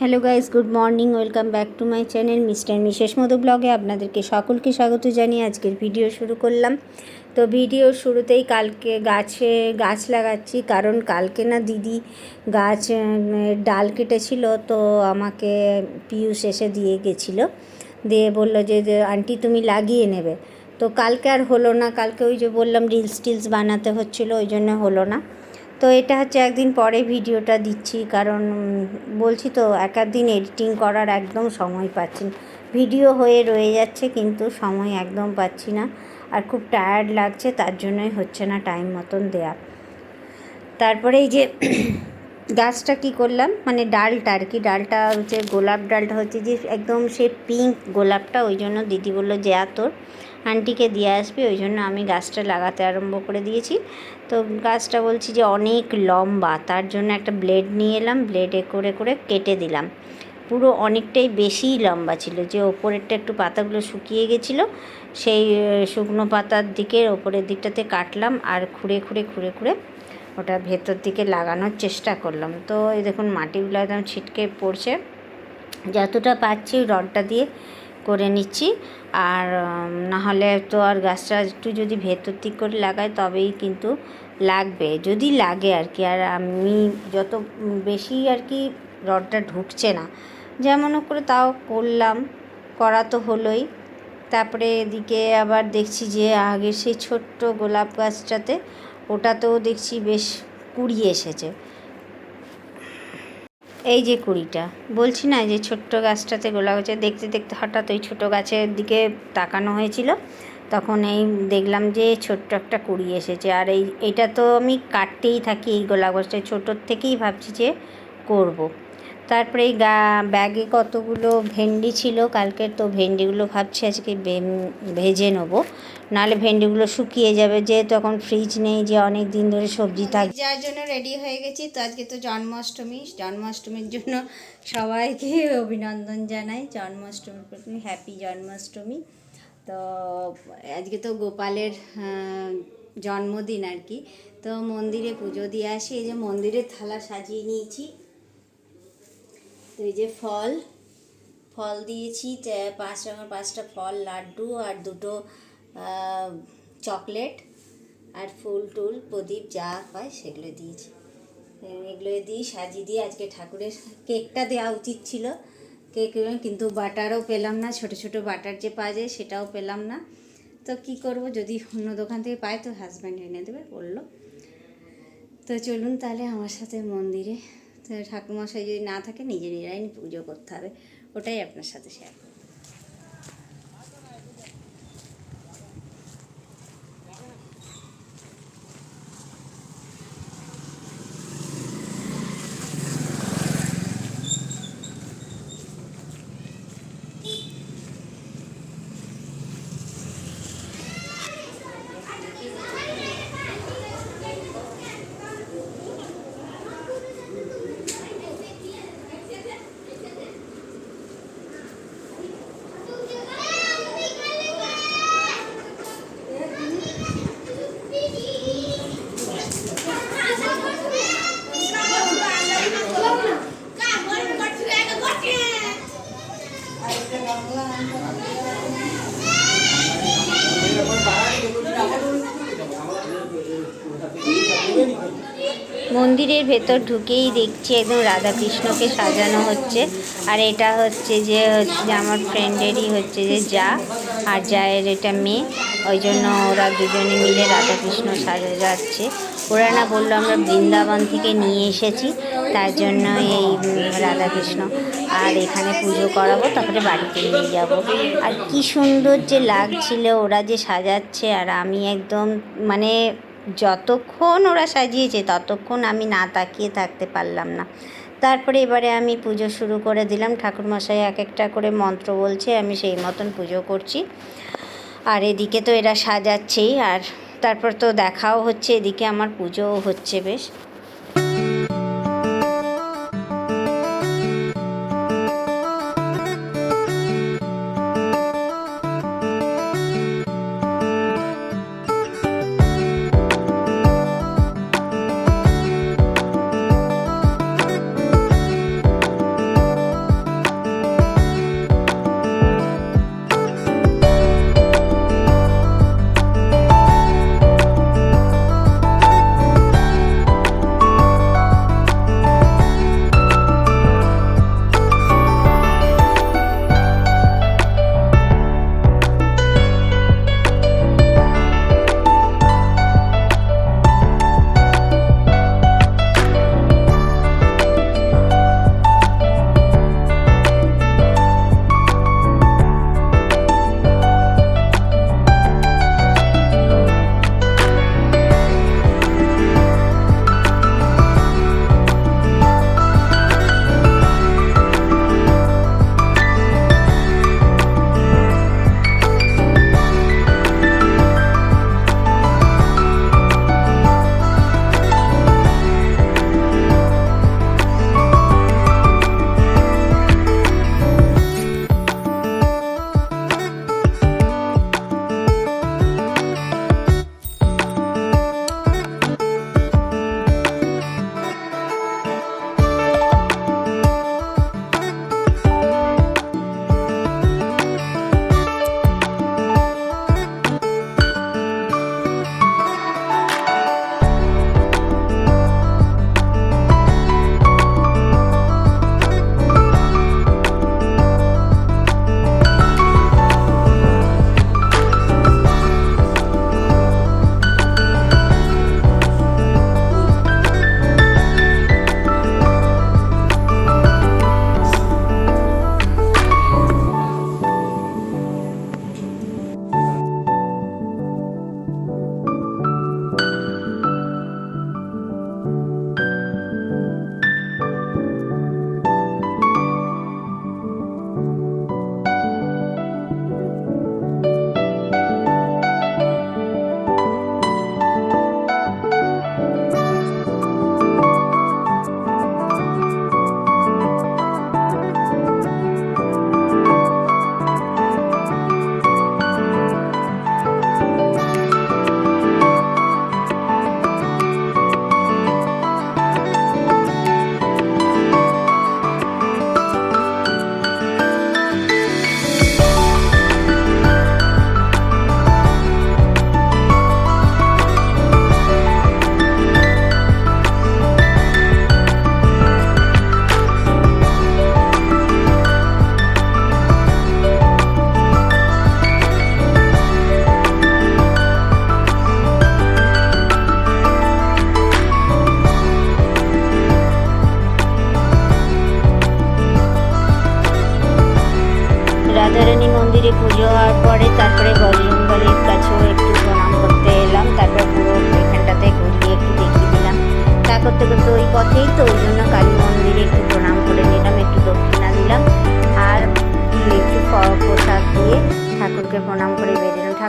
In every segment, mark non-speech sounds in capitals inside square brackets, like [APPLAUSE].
Hello guys good morning welcome back to my channel mister মিশেষ Madhu ব্লগে আপনাদেরকে সকলকে স্বাগত জানিয়ে আজকের ভিডিও শুরু করলাম। তো ভিডিওর শুরুতেই কালকে গাছে গাছ লাগাচ্ছি কারণ কালকে না দিদি গাছ ডাল কেটেছিল তো আমাকে পিয়ুষ এসে দিয়ে গেছিল। দিয়ে বলল যে, আন্টি তুমি লাগিয়ে নেবে। তো কালকে আর হলো না কালকে ওই যে বললাম রিলস টিলস বানাতে হচ্ছিল ওই জন্য হলো না। তো এটা হচ্ছে একদিন পরে ভিডিওটা দিচ্ছি, কারণ বলছি তো এক দিন এডিটিং করার একদম সময় পাচ্ছি না। ভিডিও হয়ে রয়ে যাচ্ছে কিন্তু সময় একদম পাচ্ছি না আর খুব টায়ার্ড লাগছে, তার জন্যই হচ্ছে না টাইম মতন দেয়া। তারপরে এই যে [CLEARS THROAT] গাছটা কি করলাম মানে ডালটা আর কি, ডালটা হচ্ছে গোলাপ ডালটা হচ্ছে যে একদম সে পিঙ্ক গোলাপটা, ওই জন্য দিদি বলল যে আ তোর? আন্টিকে দিয়ে আসবি, ওই জন্য আমি গাছটা লাগাতে আরম্ভ করে দিয়েছি। তো গাছটা বলছি যে অনেক লম্বা, তার জন্য একটা ব্লেড নিয়ে এলাম, ব্লেডে করে করে কেটে দিলাম। পুরো অনেকটাই বেশিই লম্বা ছিল, যে ওপরেরটা একটু পাতাগুলো শুকিয়ে গেছিল, সেই শুকনো পাতার দিকে ওপরের দিকটাতে কাটলাম আর খুঁড়ে খুঁড়ে খুঁড়ে খুঁড়ে ওটা ভেতর দিকে লাগানোর চেষ্টা করলাম। তো এই দেখুন মাটিগুলো একদম ছিটকে পড়ছে, যতটা পাচ্ছি রডটা দিয়ে করে নিচ্ছি। আর না হলে তো আর গাছটা একটু যদি ভেতর দিক করে লাগাই তবেই কিন্তু লাগবে। যদি লাগে আর কি আর আমি যত বেশি আর কি রডটা ঢুকছে না, যেমন করে তাও করলাম, করা তো হলোই। তারপরে এদিকে আবার দেখছি যে আগে সেই ছোট্ট গোলাপ গাছটাতে, ওটাতেও দেখছি বেশ কুড়ি এসেছে। এই যে কুড়িটা, বলছি না যে ছোট্ট গাছটাতে গোলা গাছে দেখতে দেখতে হঠাৎ ওই ছোটো গাছের দিকে তাকানো হয়েছিল, তখন এই দেখলাম যে ছোট্ট একটা কুড়ি এসেছে, আর এই, এটা তো আমি কাটতেই থাকি এই গোলাপ গাছটা, ছোটোর থেকেই ভাবছি যে করব। তারপরে এই গা, ব্যাগে কতগুলো ভেন্ডি ছিল কালকে তো ভেন্ডিগুলো ভাবছি আজকে ভেজে নেব। নাহলে ভেন্ডিগুলো শুকিয়ে যাবে, যেহেতু এখন ফ্রিজ নেই, যে অনেক দিন ধরে সবজি থাকে যার জন্য রেডি হয়ে গেছি, তো আজকে তো জন্মাষ্টমী। জন্মাষ্টমীর জন্য সবাইকে অভিনন্দন জানাই, জন্মাষ্টমীর প্রতি হ্যাপি জন্মাষ্টমী। তো আজকে তো গোপালের জন্মদিন আর কি। তো মন্দিরে পুজো দিয়ে আসি, এই যে মন্দিরের থালা সাজিয়ে নিয়েছি। তো এই যে ফল ফল দিয়েছি পাঁচ রকমের পাঁচটা ফল, লাড্ডু আর দুটো চকলেট আর ফুল টুল, প্রদীপ যা হয় সেগুলো দিয়েছি। এগুলো দিয়ে সাজিয়ে দিয়ে আজকে ঠাকুরের কেকটা দেওয়া উচিত ছিল। কেক কিন্তু বাটারও পেলাম না, ছোট ছোট বাটার যে পাওয়া যায় সেটাও পেলাম না। তো কি করব, যদি অন্য দোকান থেকে পাই তো হাজব্যান্ড এনে দেবে, বলল। তো চলুন তাহলে আমার সাথে মন্দিরে ঠাকুরমশাই যদি না থাকে নিজে নিজেরাই পুজো করতে হবে। ওটাই আপনার সাথে শেয়ার করব মন্দিরের ভেতর ঢুকেই দেখছি একদম রাধাকৃষ্ণকে সাজানো হচ্ছে। আর এটা হচ্ছে যে হচ্ছে আমার ফ্রেন্ডেরই হচ্ছে যে যা আর জায়ের এটা মেয়ে। ওই জন্য ওরা দুজনে মিলে রাধাকৃষ্ণ সাজা যাচ্ছে। ওরা না বলল, আমরা বৃন্দাবন থেকে নিয়ে এসেছি, তার জন্য এই রাধাকৃষ্ণ। আর এখানে পুজো করাবো, তারপরে বাড়িতে নিয়ে যাব। আর কি সুন্দর যে লাগছিল, ওরা যে সাজাচ্ছে। আর আমি একদম মানে যতক্ষণ ওরা সাজিয়েছে, ততক্ষণ আমি না তাকিয়ে থাকতে পারলাম না। তারপরে এবারে আমি পুজো শুরু করে দিলাম। ঠাকুরমশাই এক একটা করে মন্ত্র বলছে, আমি সেই মতন পুজো করছি। আর এদিকে তো এরা সাজাচ্ছেই, আর তারপর তো দেখাও হচ্ছে, এদিকে আমার পুজোও হচ্ছে বেশ।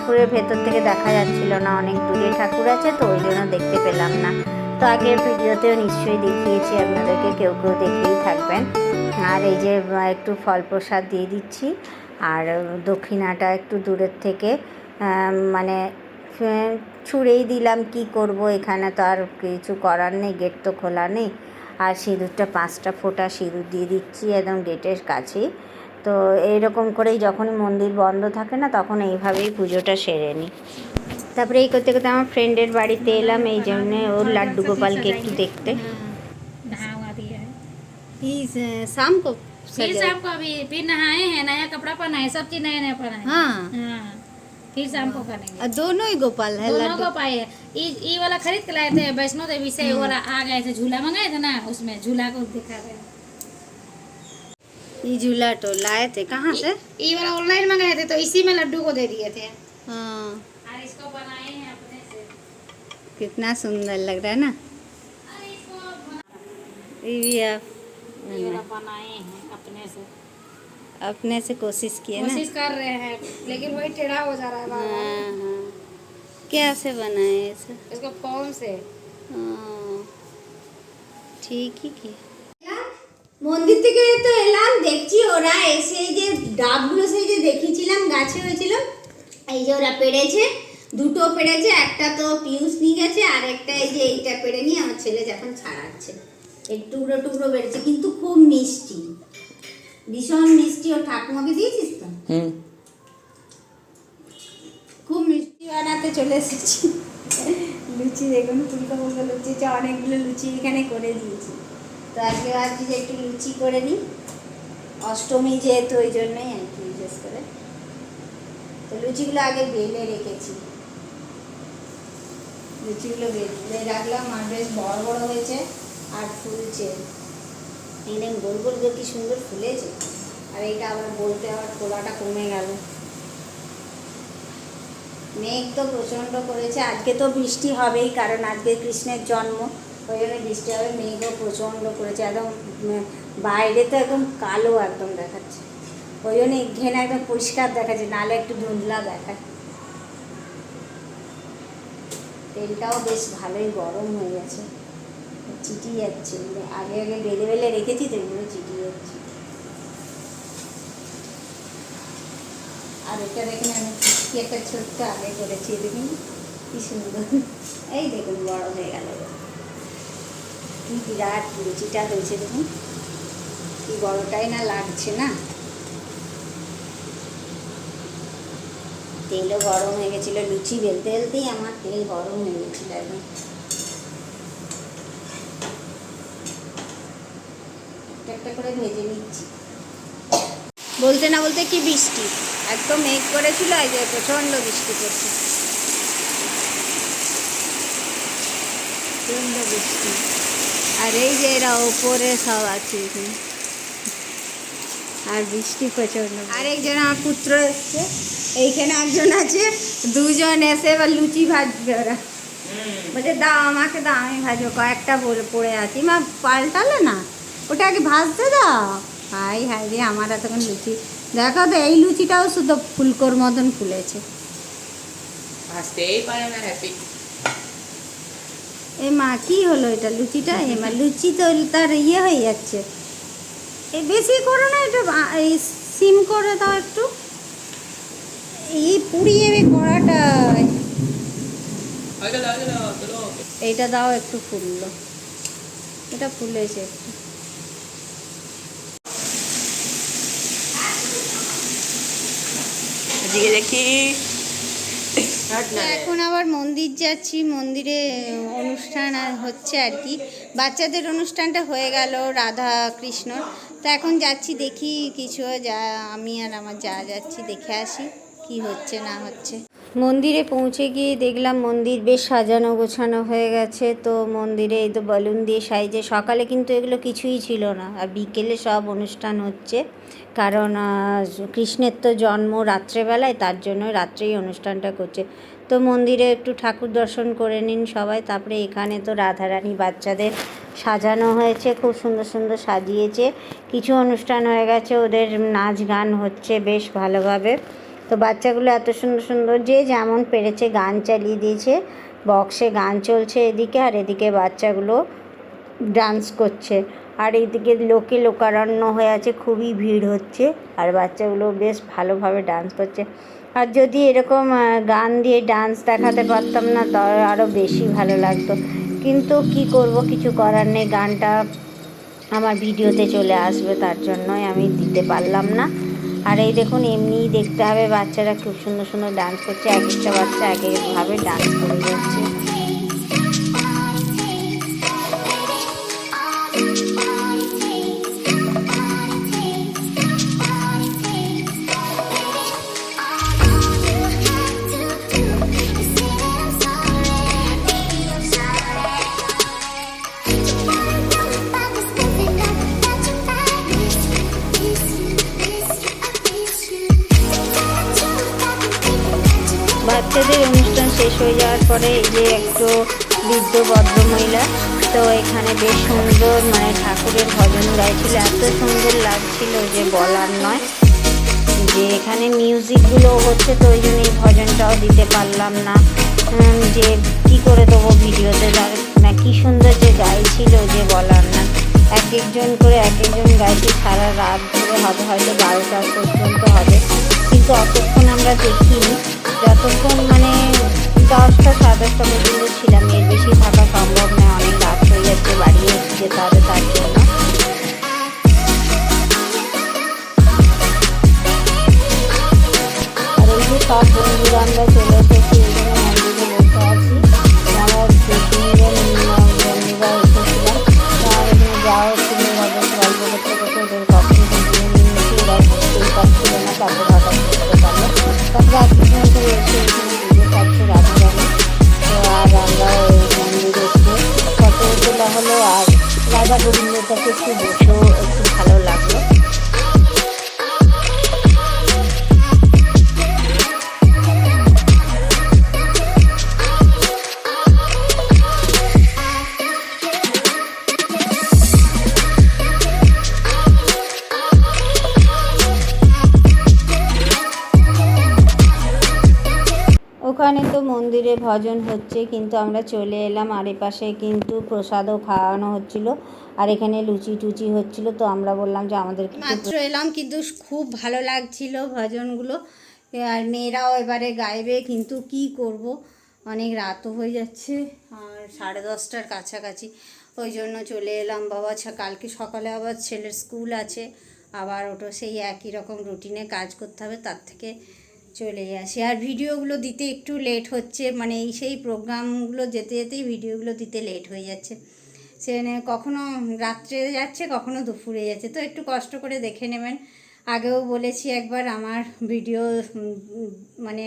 ঠাকুরের ভেতর থেকে দেখা যাচ্ছিল না, অনেক দূরে ঠাকুর আছে তো, ওই জন্য দেখতে পেলাম না। তো আগের ভিডিওতেও নিশ্চয়ই দেখিয়েছি, আপনাদেরকে কেউ কেউ দেখেই থাকবেন। আর এই যে একটু ফল প্রসাদ দিয়ে দিচ্ছি, আর দক্ষিণাটা একটু দূরের থেকে মানে ছুঁড়েই দিলাম, কি করব এখানে তো আর কিছু করার নেই, গেট তো খোলা নেই। আর সিঁদুরটা পাঁচটা ফোঁটা সিঁদুর দিয়ে দিচ্ছি, একদম গেটের কাছেই। তো এইরকম করেই যখনই মন্দির বন্ধ থাকে না তখন এইভাবেই পুজোটা সেরে নিই তারপরে এই করতে করতে আমার ফ্রেন্ডের বাড়িতে এলাম এই জন্য ওর লাড্ডু গোপালকে একটু देखते नहा वहा दिया है शाम को फिर शाम को अभी फिर नहाए हैं नया कपड़ा पहना है सब चीज नया नया पहना है हाँ हाँ फिर शाम को करेंगे दोनों ही गोपाल है दोनों को पाए हैं ये ये वाला खरीद के लाए थे वैष्णो देवी से वो वाला आ गए थे झूला मंगाए थे ना उसमें झूला को दिखा रहे हैं ये झूला तो लाए थे कहाँ से? ये वाला ऑनलाइन मंगाए थे तो इसी में लड्डू को दे दिए थे। हाँ। इसको बनाए हैं अपने से। कितना सुंदर लग रहा है ना। ये भी आप हाँ। बनाए हैं अपने से। अपने से कोशिश किए ना। कोशिश कर रहे हैं लेकिन वही टेढ़ा हो जा रहा है हाँ हाँ। से बनाए इसे इसको फ़ोन से? हाँ। ठीक ही किया। মন্দির থেকে তো এলাম দেখছি ওরা এসে যে ডাবগুলো সেই যে দেখিয়েছিলাম গাছে হয়েছিল এই যে ওরা পেড়েছে দুটো পেড়েছে একটা তো পিউস নিয়ে গেছে আর একটা এই যে এইটা পেড়ে নিয়ে আমার ছেলে যখন ছাড়াচ্ছে। এই টুকরো টুকরো বেড়েছে কিন্তু খুব মিষ্টি। ভীষণ মিষ্টি ও ঠাকুমাকে দিয়েছিস তো? খুব মিষ্টি বানাতে চলে এসেছি। লুচি দেখুন ফুলকো ফুলকো লুচি যে অনেকগুলো লুচি এখানে করে দিয়েছি। তো আজকে ভাবছি যে একটু লুচি করে নিই। অষ্টমী যেহেতু, ওই জন্যই আর কি, বিশেষ করে। তো লুচিগুলো আগে বেলে রেখেছি। লুচিগুলো বেলে রাখলাম আর বেশ বড় বড় হয়েছে আর ফুলছে। একদম গোল গোল করে কি সুন্দর ফুলেছে। আর এইটা আবার বলতে আবার খোলাটা কমে গেল। মেঘ তো প্রচণ্ড করেছে। আজকে তো বৃষ্টি হবেই, কারণ আজকে কৃষ্ণের জন্ম। ওই জন্য বৃষ্টি হবে, মেঘও প্রচণ্ড করেছে, একদম বাইরে তো একদম কালো একদম দেখাচ্ছে। ওই জন্য এখানে একদম পরিষ্কার দেখাচ্ছে, নালে একটু ধুন্দলা দেখায়। তেলটাও বেশ ভালোই গরম হয়ে গেছে। চিটি যাচ্ছে আগে আগে বেলে বেলে রেখেছি তো এগুলো চিটি যাচ্ছে। আর এটা দেখুন, আমি কি একটা ছোট্ট আগে করেছি, দেখুন, কি সুন্দর। এই দেখুন বড় হয়ে গেল। কি বিরাট লুচিটা হয়েছে দেখুন। কি বড়টাই না লাগছে না। তেলও গরম হয়ে গেছিল, লুচি বেলতে বেলতেই আমার তেল গরম হয়ে গেছিল একদম। একটা করে ভেজে নিচ্ছি। বলতে না বলতে কি বৃষ্টি, একদম মেঘ করেছিল, এই যে প্রচণ্ড বৃষ্টি পড়ছে। প্রচণ্ড বৃষ্টি। আর এই যে এরা ওপরে সব আছে এখানে। আর বৃষ্টি প্রচণ্ড। আর একজন আমার পুত্র এসছে। এইখানে একজন আছে দুজন এসে এবার লুচি ভাজবে ওরা। বলছে দাও আমাকে দাও আমি ভাজবো। কয়েকটা বলে পড়ে আছি। মা পাল্টালে না? ওটা আগে ভাজতে দাও। হাই হাই রে আমার এতক্ষণ লুচি। দেখো তো এই লুচিটাও শুধু ফুলকোর মতন ফুলেছে। ভাসতেই পারে না হ্যাপি এ মা হলো এটা? লুচিটা? এ মা, লুচি তো তার ইয়ে হয়ে যাচ্ছে। এ বেশি করো না, এটা সিম করে দাও একটু। এই পুড়িয়ে এই কড়াটা। আগে দাও আগে দাও চলো এইটা দাও একটু ফুললো। এটা ফুলেছে একটু। দেখি। এখন আবার মন্দির যাচ্ছি মন্দিরে অনুষ্ঠান আর হচ্ছে আর কি। বাচ্চাদের অনুষ্ঠানটা হয়ে গেল রাধা কৃষ্ণ তো এখন যাচ্ছি দেখি কিছু যা আমি আর আমার যা যাচ্ছি দেখে আসি কি হচ্ছে না হচ্ছে। মন্দিরে পৌঁছে গিয়ে দেখলাম মন্দির বেশ সাজানো গোছানো হয়ে গেছে। তো মন্দিরে এই তো বেলুন দিয়ে সাইজে সকালে কিন্তু এগুলো কিছুই ছিল না। আর বিকেলে সব অনুষ্ঠান হচ্ছে। কারণ কৃষ্ণের তো জন্ম রাত্রেবেলায়, তার জন্য রাত্রেই অনুষ্ঠানটা করছে। তো মন্দিরে একটু ঠাকুর দর্শন করে নিন সবাই, তারপরে এখানে তো রাধারানী বাচ্চাদের সাজানো হয়েছে, খুব সুন্দর সুন্দর সাজিয়েছে। কিছু অনুষ্ঠান হয়ে গেছে, ওদের নাচ গান হচ্ছে বেশ ভালোভাবে। তো বাচ্চাগুলো এত সুন্দর সুন্দর, যে যেমন পেরেছে গান চালিয়ে দিয়েছে, বক্সে গান চলছে এদিকে আর এদিকে বাচ্চাগুলো ডান্স করছে। আর এইদিকে লোকে লোকারণ্য হয়ে আছে, খুবই ভিড় হচ্ছে। আর বাচ্চাগুলো বেশ ভালোভাবে ডান্স করছে। আর যদি এরকম গান দিয়ে ডান্স দেখাতে পারতাম না তাহলে আরও বেশি ভালো লাগতো। কিন্তু কি করব, কিছু করার নেই। গানটা আমার ভিডিওতে চলে আসবে, তার জন্যই আমি দিতে পারলাম না। আর এই দেখুন, এমনিই দেখতে হবে, বাচ্চারা খুব সুন্দর সুন্দর ডান্স করছে। এক একটা বাচ্চা এক একভাবে ডান্স করে যাচ্ছে। শেষ হয়ে যাওয়ার পরে এই যে একটু বৃদ্ধ ভদ্রমহিলা তো এখানে বেশ সুন্দর মানে ঠাকুরের ভজন গাইছিল। এত সুন্দর লাগছিল যে বলার নয় যে এখানে মিউজিকগুলো হচ্ছে তো ওই জন্য এই ভজনটাও দিতে পারলাম না। যে কি করে দেবো ভিডিওতে? না, কি সুন্দর যে গাইছিল যে বলার না। এক একজন করে এক একজন গাইছে, সারা রাত ধরে হবে, হয়তো বারোটা পর্যন্ত হবে। কিন্তু অতক্ষণ আমরা দেখিনি। যতক্ষণ মানে দশটা সাড়ে দশটা পর্যন্ত ছিলাম, এর বেশি থাকা সম্ভব নয় অনেক রাত হয়ে যাচ্ছে বাড়ি যেতে হবে তার জন্য। আর এই যে সব বন্ধুরা আমরা চলে এসেছি একটু একটু ভালো লাগল ওখানে তো মন্দিরে ভজন হচ্ছে, কিন্তু আমরা চলে এলাম আর এপাশে কিন্তু প্রসাদও খাওয়ানো হচ্ছিল। আর এখানে লুচি টুচি হচ্ছিল, তো আমরা বললাম যে আমাদের মাত্র এলাম, কিন্তু খুব ভালো লাগছিল ভজনগুলো। আর মেয়েরাও এবারে গাইবে, কিন্তু কি করব? অনেক রাতও হয়ে যাচ্ছে, আর সাড়ে দশটার কাছাকাছি। ওই জন্য চলে এলাম, বাবা কালকে সকালে আবার ছেলের স্কুল আছে, আবার ওটা সেই একই রকম রুটিনে কাজ করতে হবে, তার থেকে চলে আসি। আর ভিডিওগুলো দিতে একটু লেট হচ্ছে মানে এই সেই প্রোগ্রামগুলো যেতে যেতেই ভিডিওগুলো দিতে লেট হয়ে যাচ্ছে। সেখানে কখনো রাত্রে যাচ্ছে, কখনো দুপুরে যাচ্ছে। তো একটু কষ্ট করে দেখে নেবেন। আগেও বলেছি একবার আমার ভিডিও মানে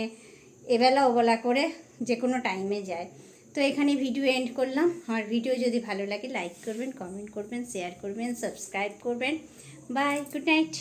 এবেলা ওবেলা করে যে কোনো টাইমে যায়। তো এখানে ভিডিও এন্ড করলাম। আমার ভিডিও যদি ভালো লাগে লাইক করবেন কমেন্ট করবেন শেয়ার করবেন সাবস্ক্রাইব করবেন। Bye good night